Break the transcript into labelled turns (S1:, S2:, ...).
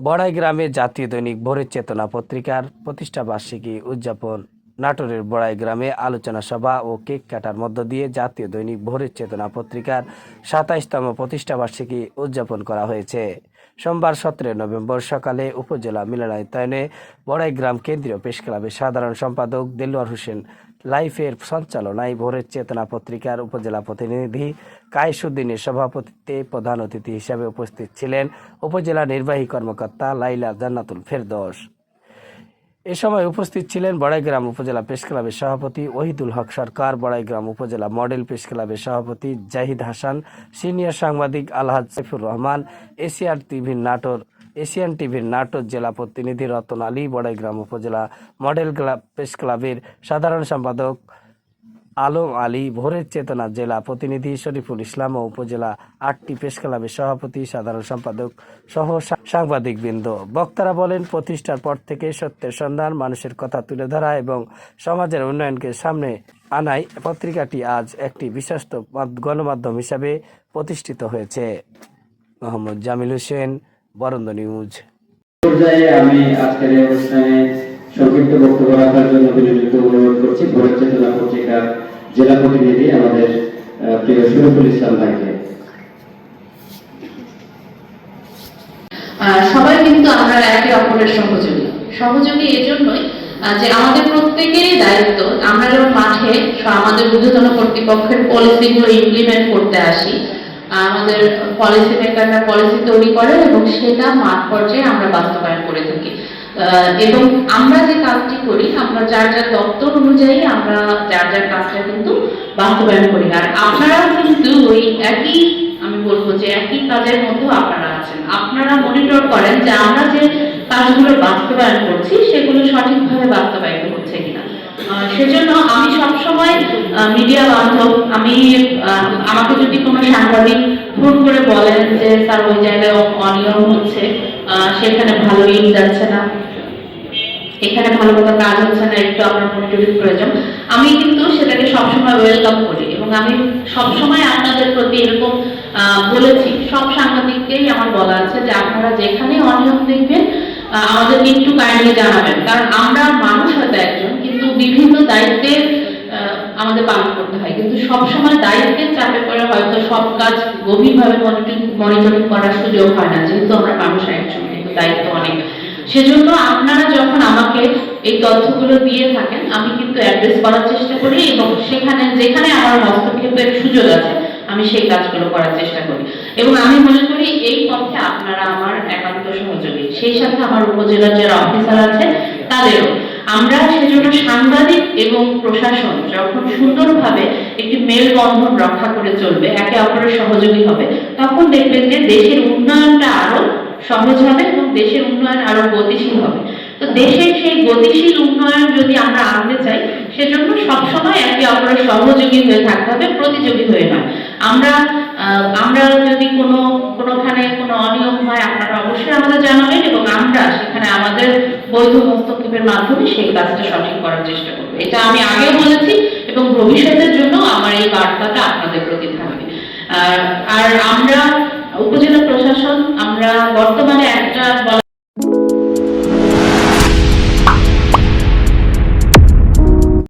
S1: বড়াই গ্রামে জাতীয় দৈনিক ভোরের চেতনা পত্রিকার প্রতিষ্ঠা বার্ষিকী উদযাপন। নাটোরের বড়াই গ্রামে আলোচনা সভা ও কেক কাটার মধ্য দিয়ে জাতীয় দৈনিক ভোরের চেতনা পত্রিকার সাতাইশতম প্রতিষ্ঠা বার্ষিকী উদযাপন করা হয়েছে। সোমবার সতেরো নভেম্বর সকালে উপজেলা মিলনায়তনে বড়াই গ্রাম কেন্দ্রীয় প্রেস ক্লাবের সাধারণ সম্পাদক দেলোয়ার হোসেন লাইফের সঞ্চালনায় ভোরের চেতনা পত্রিকার উপজেলা প্রতিনিধি কায়েসুদ্দিনের সভাপতিত্বে প্রধান অতিথি হিসেবে উপস্থিত ছিলেন উপজেলা নির্বাহী কর্মকর্তা লাইলা জান্নাতুল ফেরদৌস। এ সময় উপস্থিত ছিলেন বড়াইগ্রাম উপজেলা প্রেস ক্লাবের সভাপতি ওহিদুল হক সরকার, বড়াইগ্রাম উপজেলা মডেল প্রেস ক্লাবের সভাপতি জাহিদ হাসান, সিনিয়র সাংবাদিক আলহাজ সাইফুর রহমান, এশিয়ার টিভির নাটোর, এশিয়ান টিভির নাটোর জেলা প্রতিনিধি রতন আলী, বড়াইগ্রাম উপজেলা মডেল ক্লাব প্রেস ক্লাবের সাধারণ সম্পাদক আলম আলী ভোরের চেতনা জেলা প্রতিনিধি শরীফুল ইসলাম ও উপজেলা আটটি প্রেস ক্লাবের সভাপতি, সাধারণ সম্পাদক সহ সাংবাদিক বৃন্দ বক্তারা বলেন, প্রতিষ্ঠার পর থেকে সত্যের সন্ধান, মানুষের কথা তুলে ধরা এবং সমাজের উন্নয়নকে সামনে আনায় পত্রিকাটি আজ একটি বিশ্বস্ত গণমাধ্যম হিসাবে প্রতিষ্ঠিত হয়েছে। মোহাম্মদ জামিল হোসেন, বরন্দ নিউজ।
S2: পর্যায়ে আমি আজকের এই অনুষ্ঠানে সংক্ষিপ্ত বক্তব্য রাখার জন্য বিনীত অনুরোধ করছি। ভোরের চেতনা পত্রিকার জেলা প্রতিনিধি আমাদের প্রিয় শরীফুল ইসলাম ভাইকে।
S3: সবাই কিন্তু আমরা একে অপরের সহযোগী। সহযোগী এজন্যই যে আমাদের প্রত্যেকেরই দায়িত্ব, আমরা যখন মাঠে আমাদের ঊর্ধ্বতন কর্তৃপক্ষের পলিসিগুলো ইমপ্লিমেন্ট করতে আসি আমাদের পলিসি মেকাররা পলিসি তৈরি করে এবং সেটা মাঠ পর্যায়ে আমরা বাস্তবায়ন করে থাকি। এবং আমরা যে কাজটি করি, আমরা যার যার দপ্তর অনুযায়ী আমরা যার যার কাজটা কিন্তু বাস্তবায়ন করি। আর আপনারাও কিন্তু ওই একই, আমি বলব যে একই কাজের মধ্যেও আপনারা আছেন। আপনারা মনিটর করেন যে আমরা যে কাজগুলো বাস্তবায়ন করছি, সেগুলো সঠিকভাবে বাস্তবায়িত হচ্ছে কিনা। সেজন্য আমি সবসময় মিডিয়া বান্ধব, আমি আমাকে যদি কোনো সাংবাদিক ফোন করে বলেন যে, স্যার, ওই জায়গায় অনিয়ম হচ্ছে সেখানে ভালো ইট যাচ্ছে না। এখানে ভালো মতো কাজ হচ্ছে না, একটু আপনার মনিটরিং প্রয়োজন। আমি কিন্তু সেটাকে সবসময় ওয়েলকাম করি এবং আমি সবসময় আপনাদের প্রতি এরকম বলেছি। সব সাংবাদিককেই আমার বলা আছে যে, আপনারা যেখানে অনিয়ম দেখবেন আমাদেরকে একটু কাইন্ডলি জানাবেন। কারণ আমরা মানুষ হয়তো একজন, কিন্তু বিভিন্ন দায়িত্বের আমাদের পালন করতে হয়। কিন্তু সবসময় দায়িত্বের চাপে পড়ে হয়তো সব কাজ গভীরভাবে মনিটরিং মনিটরিং করার সুযোগ হয় না, যেহেতু আমরা মানুষ একজন দায়িত্ব অনেক। সেজন্য আপনারা যখন আমাকে এই তথ্যগুলো দিয়ে থাকেন, আমি কিন্তু অ্যাড্রেস করার চেষ্টা করি এবং সেখানে, যেখানে আমার হস্তক্ষেপের সুযোগ আছে, আমি সেই কাজগুলো করার চেষ্টা করি। এবং আমি মনে করি এই পথে আপনারা আমার একান্ত সহযোগী। সেই সাথে আমার উপজেলার যারা অফিসার আছে, তাদেরও। আমরা সেজন্য সাংবাদিক এবং প্রশাসন যখন সুন্দরভাবে একটি মেলবন্ধন রক্ষা করে চলবে, একে অপরের সহযোগী হবে, তখন দেখবেন যে দেশের উন্নয়নটা আরও সহজ হবে এবং দেশের উন্নয়ন আরও গতিশীল হবে। তো দেশের সেই গতিশীল উন্নয়ন যদি আমরা আনতে চাই, সেজন্য সবসময় একে অপরের সহযোগী হয়ে থাকতে হবে, প্রতিযোগী হয়ে নয়। আমরা আমরা যদি কোনো, কোনোখানে কোনো অনিয়ম হয়, আপনারা অবশ্যই আমাদের জানাবেন এবং আমরা সেখানে আমাদের বৈধ হস্তক্ষেপের মাধ্যমে সেই কাজটা সঠিক করার চেষ্টা করব। এটা আমি আগেও বলেছি এবং ভবিষ্যতের জন্য আমার এই বার্তাটা আপনাদের প্রতি থাকবে। আর আমরা উপজেলা প্রশাসন, আমরা বর্তমানে একটা